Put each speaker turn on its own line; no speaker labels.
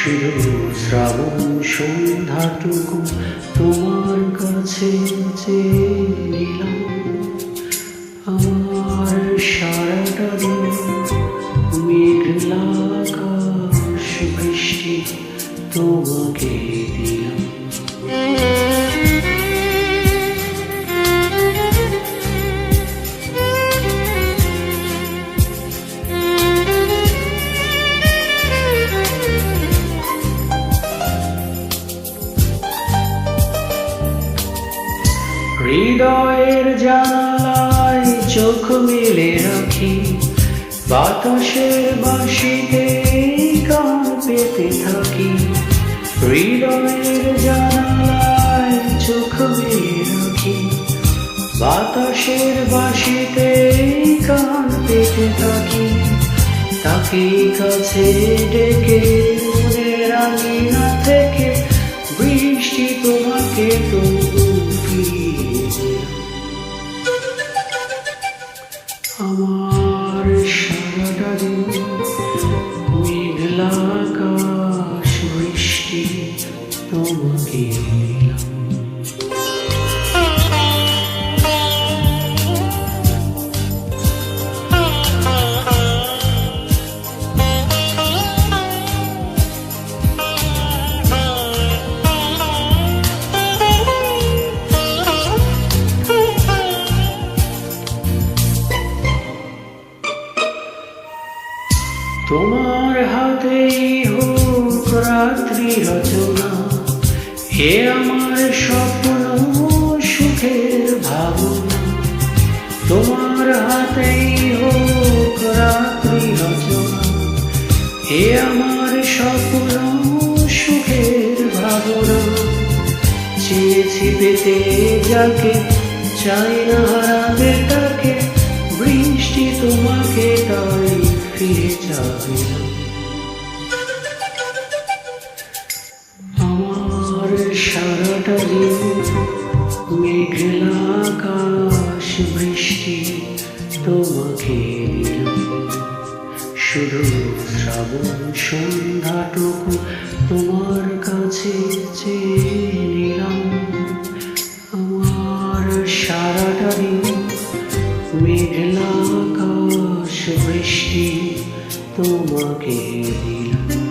শুধু শ্রাবণ সন্ধ্যাটুকু তোমার কাছে যে আমার সারাটা দিন মেঘলা আকাশ বৃষ্টি তোমাকে দিলাম। হৃদয়ের জানালায় চোখ মেলে রাখি। বাতাসের বাঁশিতে গান পেতে থাকি। হৃদয়ের জানালায় চোখ মেলে রাখি। বাতাসের বাঁশিতে গান পেতে থাকি। তাকে কাছে ডেকে মনের আঙিনা থেকে বৃষ্টি তোমাকে তবু হাতেই হোক রাত্রি রচনা হে আমার স্বপ্ন সুখের ভাবনা। তোমার হাতেই হোক রাত্রি রচনা আমার স্বপ্ন সুখের ভাবনা। চেয়েছি পেতে যাকে, চাই না হারাবে সারাটা মেঘলা আকাশ বৃষ্টি তোমাকে শুধু শ্রাবণ সন্ধ্যাটুকু তোমার কাছে চেয়ে নিলাম। আমার সারাটা দিন মেঘলা আকাশ বৃষ্টি তোমাকে দিলাম